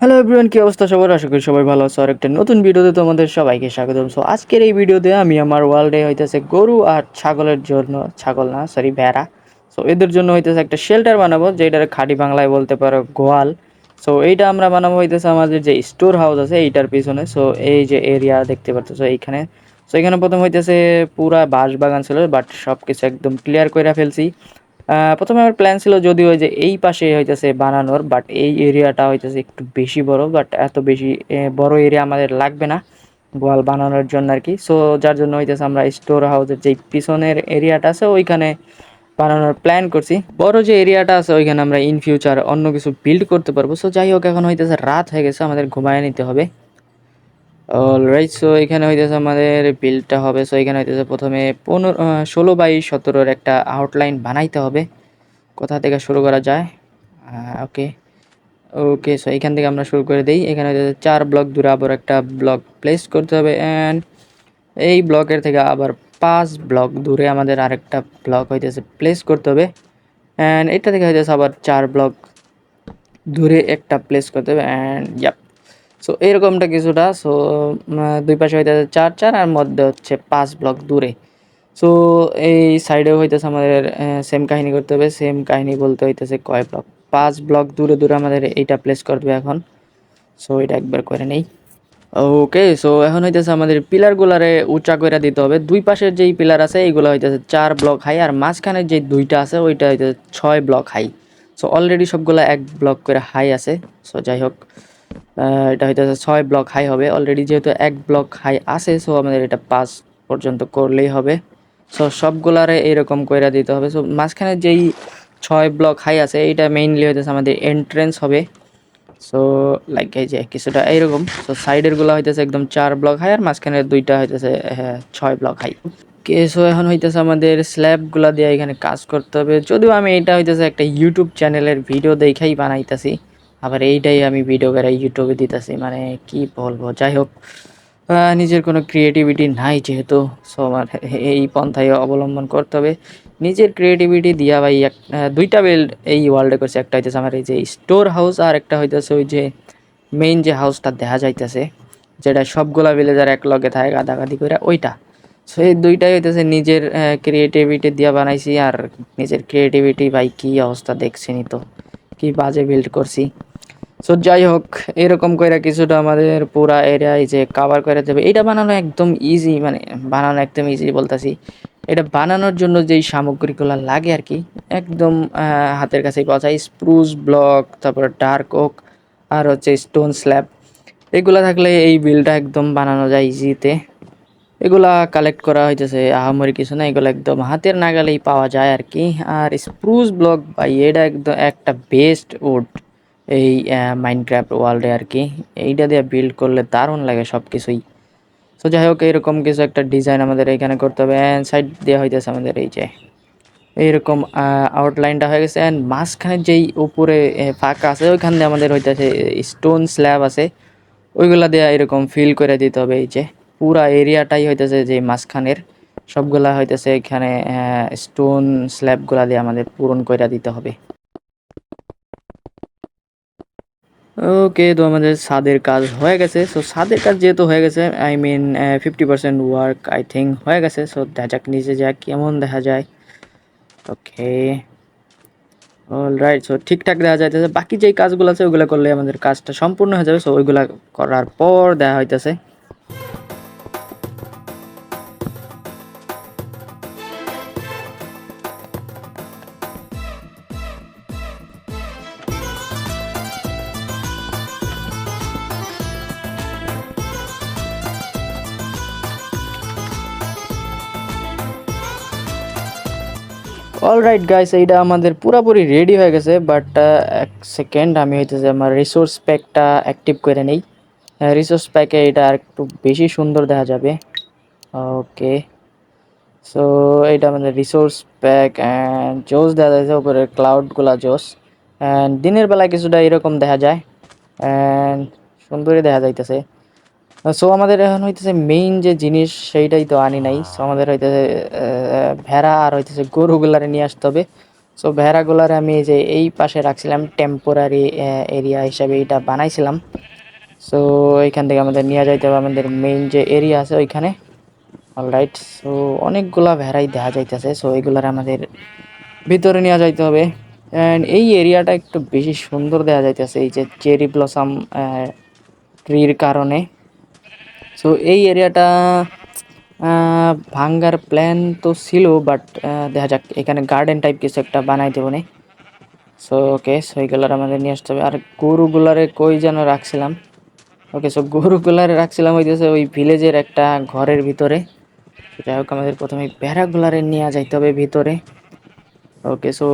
Hello everyone কি অবস্থা সবার? আশা করি সবাই ভালো আছে। আর একটা নতুন ভিডিওতে তোমাদের সবাইকে স্বাগতম। সো আজকের এই ভিডিওতে আমি আমার ওয়ার্ল্ডে হইতেছে গরু আর ছাগলের জন্য, ছাগল না সরি ভেড়া। সো এদের জন্য হইতেছে একটা শেল্টার বানাবো যেটার খাঁটি বাংলায় বলতে পারো গোয়াল। সো এইটা আমরা বানাবো হইতেছে আমাদের যে স্টোর হাউস আছে, এইটার পিছনে। সো এই যে এরিয়া দেখতে পাচ্ছ এইখানে। সো এখানে প্রথম হইতেছে পুরা বাঁশ বাগান ছিল বাট সব কিছু একদম ক্লিয়ার করে ফেলছি। প্রথমে আমার প্ল্যান ছিল যদিও যে এই পাশে হইতেছে বানানোর বাট এই এরিয়াটা হইতেছে একটু বেশি বড় বাট এত বেশি বড় এরিয়া আমাদের লাগবে না গোয়াল বানানোর জন্য আর কি সো যার জন্য হইতেছে আমরা স্টোর হাউসের যে পিছনের এরিয়াটা আছে, ওইখানে বানানোর প্ল্যান করছি। বড় যে এরিয়াটা আছে, ওইখানে আমরা ইন ফিউচার অন্য কিছু বিল্ড করতে পারব। সো যাই হোক, এখন হইতেছে রাত হয়ে গেছে, আমাদের ঘুমায় নিতে হবে। অলরাইট সো এখানে হইতেছে আমাদের বিলটা হবে। সো এখানে হইতেছে প্রথমে পনেরো ষোলো বাই সতেরোর একটা আউটলাইন বানাইতে হবে। কোথা থেকে শুরু করা যায়? ওকে ওকে সো এখান থেকে আমরা শুরু করে দিই। এখানে হইতেছে চার ব্লক দূরে আবার একটা ব্লক প্লেস করতে হবে। অ্যান্ড এই ব্লকের থেকে আবার পাঁচ ব্লক দূরে আমাদের আরেকটা ব্লক হইতেছে প্লেস করতে হবে। অ্যান্ড এটা থেকে হইতেছে আবার চার ব্লক দূরে একটা প্লেস করতে হবে। অ্যান্ড ইয়াপ সো এরকমটা কিছুটা সো দুই পাশে হইতেছে চার চার আর মধ্যে হচ্ছে পাঁচ ব্লক দূরে। সো এই সাইডেও হইতেছে আমাদের সেম কাহিনী করতে হবে সেম কাহিনী বলতে হইতেছে কয় ব্লক পাঁচ ব্লক দূরে দূরে আমাদের এইটা প্লেস করবে এখন। সো এটা একবার করে নেই। ওকে সো এখন হইতেছে আমাদের পিলারগুলারে উঁচা করে দিতে হবে। দুই পাশের যেই পিলার আছে, এইগুলো হইতেছে চার ব্লক হাই আর মাঝখানের যে দুইটা আছে, ওইটা হইতেছে ছয় ব্লক হাই সো অলরেডি সবগুলা এক ব্লক করে হাই আছে। সো যাই হোক। এটা হইতেছে ছয় ব্লক হাই হবে। অলরেডি যেহেতু এক ব্লক হাই আছে সো আমাদের এটা পাঁচ পর্যন্ত করলেই হবে। সো সবগুলারে এরকম কইরা দিতে হবে। সো মাঝখানে যেই ছয় ব্লক হাই আছে এইটা মেইনলি হইতেছে আমাদের এন্ট্রেন্স হবে। সো লাইক এই যে কিছুটা এইরকম। সো সাইডেরগুলা হইতেছে একদম চার ব্লক হাই আর মাঝখানের দুইটা হইতেছে হ্যাঁ, ছয় ব্লক হাই কে সো এখন হইতেছে আমাদের স্ল্যাবগুলা দিয়ে এখানে কাজ করতে হবে। যদিও আমি এটা হইতেছে একটা ইউটিউব চ্যানেলের ভিডিও দেখাই বানাইতাছি। আবার এইটাই আমি ভিডিও করে ইউটিউবে দিতেছি মানে কি বলব? যাই হোক নিজের কোনো ক্রিয়েটিভিটি নাই যেহেতু সো আমার এই পন্থায় অবলম্বন করতে হবে। নিজের ক্রিয়েটিভিটি দিয়া ভাই, এক দুইটা বিল্ড এই ওয়ার্ল্ডে করছে। একটা হইতেছে আমার এই যে স্টোর হাউস আর একটা হইতেছে ওই যে মেইন যে হাউসটা দেখা যাইতেছে, যেটা সবগুলা ভিলেজার এক লগে থাকে, গাদাগাদি করে ওইটা। সো এই দুইটাই হইতেছে নিজের ক্রিয়েটিভিটি দিয়া বানাইছি, আর নিজের ক্রিয়েটিভিটি ভাই কী অবস্থা দেখছেনি তো। কি বাজে বিল্ড করছি। সো যাই হোক এরকম করে কিছুটা আমাদের পুরা এরিয়ায় যে কাভার করে দেবে এটা বানানো একদম ইজি মানে বানানো একদম ইজি বলতেছি। এটা বানানোর জন্য যেই সামগ্রীগুলো লাগে আর কি একদম হাতের কাছেই পাওয়া যায়। স্প্রুস ব্লক তারপর ডার্ক ওক আর হচ্ছে স্টোন স্ল্যাব এগুলা থাকলে এই বিলটা একদম বানানো যায় ইজিতে এগুলা কালেক্ট করা হইতেছে, আহামরি কিছু না, এগুলো একদম হাতের নাগালেই পাওয়া যায় আর কি আর স্প্রুস ব্লক ভাই, এটা একদম একটা বেস্ট উড এই মাইনক্রাফট ওয়ার্ল্ডে আর কি এইটা দিয়ে বিল্ড করলে দারুণ লাগে সব কিছুই তো যাই হোক এরকম কিছু একটা ডিজাইন আমাদের এখানে করতে হবে। অ্যান্ড সাইড দেওয়া হইতেছে আমাদের এই যে, এইরকম আউটলাইনটা হয়ে গেছে। অ্যান্ড মাঝখানে যেই উপরে ফাঁকা আছে, ওইখান দিয়ে আমাদের হইতেছে স্টোন স্ল্যাব আছে। ওইগুলা দিয়ে এরকম ফিল করে দিতে হবে এই যে। পুরা এরিয়াটাই হইতেছে যে মাঝখানের। সবগুলা হইতেছে এখানে স্টোন স্ল্যাবগুলা দিয়ে আমাদের পূরণ করে দিতে হবে। ওকে, তো আমাদের ছাদের কাজ হয়ে গেছে। সো ছাদের কাজ যেহেতু হয়ে গেছে I mean fifty percent work I think হয়ে গেছে। সো দেখা যাক, নিচে যাক কেমন দেখা যায়। ওকে অল রাইট সো ঠিকঠাক দেখা যাইতেছে। বাকি যেই কাজগুলো আছে ওইগুলো করলে আমাদের কাজটা সম্পূর্ণ হয়ে যাবে। সো ওইগুলো করার পর দেখা হইতেছে। অলরাইট গাইস এইটা আমাদের পুরোপুরি রেডি হয়ে গেছে বাট এক সেকেন্ড আমি হইতেছে আমার রিসোর্স প্যাকটা অ্যাক্টিভ করে নেই। রিসোর্স প্যাকে এটা আর একটু বেশি সুন্দর দেখা যাবে। ওকে সো এটা আমাদের রিসোর্স প্যাক অ্যান্ড জোস দেখা যাচ্ছে, উপরে ক্লাউডগুলা জোস অ্যান্ড দিনের বেলায় কিছুটা এরকম দেখা যায়। অ্যান্ড সুন্দরই দেখা যাইতেছে। সো আমাদের এখন হইতেছে মেইন যে জিনিস সেইটাই তো আনি নাই। সো আমাদের হইতেছে ভেড়া আর হইতেছে গরুগুলারে নিয়ে আসতে হবে। সো ভেড়াগুলার আমি যে এই পাশে রাখছিলাম টেম্পোরারি এরিয়া হিসাবে এটা বানাইছিলাম। সো এখান থেকে আমাদের নিয়ে যাইতে হবে, আমাদের মেইন যে এরিয়া আছে ওইখানে। অলরাইট সো অনেকগুলা ভেড়াই দেখা যাইতেছে সো এইগুলার আমাদের ভিতরে নিয়ে যাইতে হবে। অ্যান্ড এই এরিয়াটা একটু বেশি সুন্দর দেখা যাইতেছে, এই যে চেরি ব্লসাম ট্রির কারণে। সো এই এরিয়াটা ভাঙ্গার প্ল্যান তো ছিল বাট দেখা যাক, এখানে গার্ডেন টাইপ কিছু একটা বানাই দেবো নে। সো ওকে সো এইগুলার আমাদের নিয়ে আসতে হবে। আর গরুগুলারে কই যেন রাখছিলাম? ওকে সো গরুগুলারে রাখছিলাম ওই হইতেছে ওই ভিলেজের একটা ঘরের ভিতরে। যাই হোক, আমাদের প্রথমে ভেড়াগুলারে নিয়ে যাইতে হবে ভিতরে। ওকে সো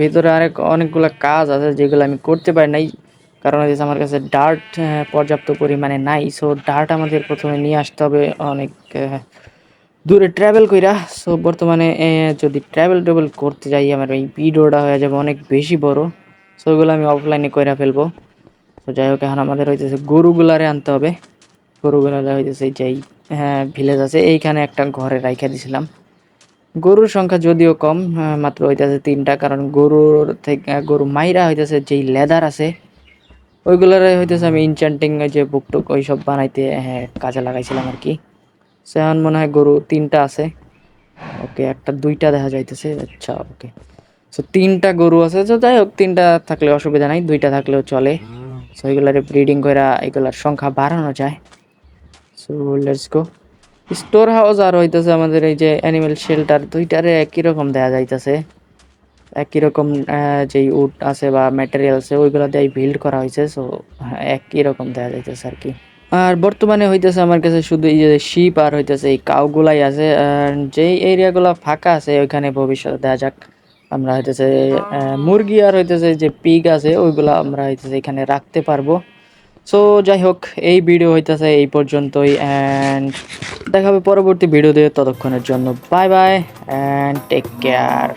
ভিতরে আরেক অনেকগুলো কাজ আছে যেগুলো আমি করতে পারি নাই। কারণ হচ্ছে আমার কাছে ডার্ট পর্যাপ্ত পরিমাণে নাই। সো ডার্ট আমাদের প্রথমে নিয়ে আসতে হবে অনেক দূরে ট্রাভেল কইরা। সো বর্তমানে যদি ট্রাভেল ট্রাভেল করতে যাই, আমার এই ভিডিওটা হয়ে যাবে অনেক বেশি বড়। সো ওইগুলো আমি অফলাইনে কইরা ফেলব। তো যাই হোক, এখন আমাদের হইতেছে গরুগুলারে আনতে হবে। গরুগুলারে হইতেছে যেই হ্যাঁ ভিলেজ আছে, এইখানে একটা ঘরে রাইখা দিছিলাম। গরুর সংখ্যা যদিও কম মাত্র হইতেছে তিনটা, কারণ গরুর থেকে, গরু মাইরা হইতেছে যেই লেদার আছে ওইগুলারে হইতেছে আমি ইনচান্টিং যে বুকটুক ওইসব বানাইতে হ্যাঁ কাজে লাগাইছিলাম আর কি। সে এখন মনে হয় গরু তিনটা আছে। ওকে, একটা, দুইটা দেখা যাইতেছে। আচ্ছা ওকে। সো তিনটা গরু আছে। তো যাই হোক, তিনটা থাকলে অসুবিধা নাই, দুইটা থাকলেও চলে। সো এগুলারে ব্রিডিং করে এগুলার সংখ্যা বাড়ানো যায়। So let's go store house আর হইতেছে আমাদের এই যে অ্যানিমেল শেল্টার দুইটারে একই রকম দেয়া যাইতেছে? একই রকম যেই উড আছে বা ম্যাটেরিয়াল আছে, ওইগুলো দিয়ে বিল্ড করা হয়েছে সো একই রকম দেয়া যাইতেছে আর কি। আর বর্তমানে হইতেছে আমার কাছে শুধু এই যে শিপ আর হইতেছে এই কাউগুলাই আছে, আর যেই এরিয়াগুলো ফাঁকা আছে, ওইখানে ভবিষ্যতে দেখা যাক। আমরা হইতেছে মুরগি আর হইতেছে যে পিগ আছে, ওইগুলো আমরা হইতেছে এখানে রাখতে পারব। সো যাই হোক, এই ভিডিও হইতেছে এই পর্যন্তই অ্যান্ড দেখা হবে পরবর্তী ভিডিও দিয়ে ততক্ষণের জন্য। Bye bye and take care